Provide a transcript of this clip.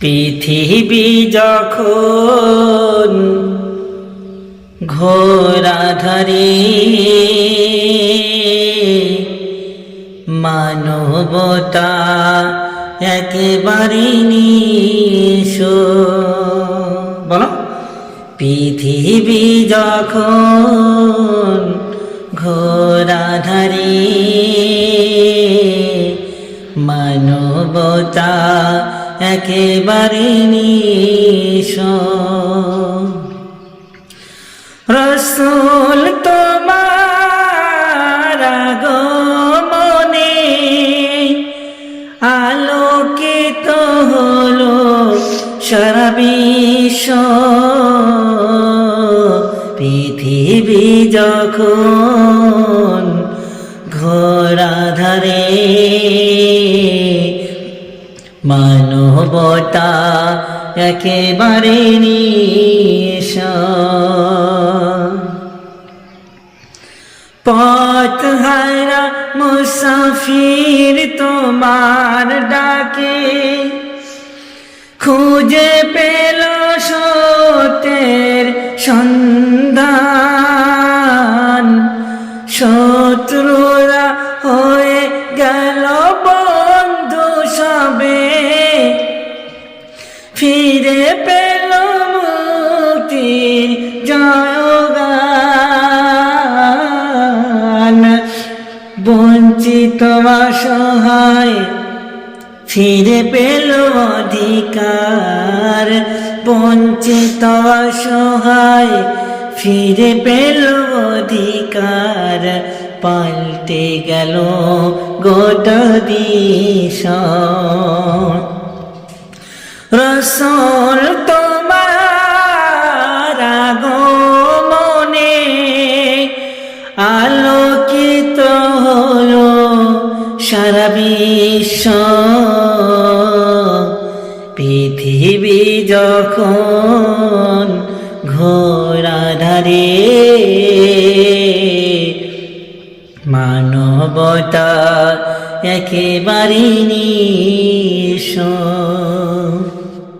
পৃথিবী যখন ঘোরাধারে মানবতা একেবারে নিশ বলো। পৃথিবী যখন ঘোরাধারে মানবতা একেবারে নিশ। রসুল তোমার আগমনে আলোকিত হলো সারা পৃথিবী যখন ঘোরাধারে মানবতা একেবারে নিশ পথ হারা মুসাফির তোমার ডাকে খুঁজে পেল সত্যের সন্ধান। ফিরে পেল মুক্তির জয়গান। বঞ্চিত অসহায় ফিরে পেল অধিকার। বঞ্চিত অসহায় ফিরে পেল অধিকার। পাল্টে গেল গোটা দিশ রসল তোমার আগমনে আলোকিত হলো সারা বিশ্ব। পৃথিবী যখন ঘোরাধারে মানবতা একেবারে নিশ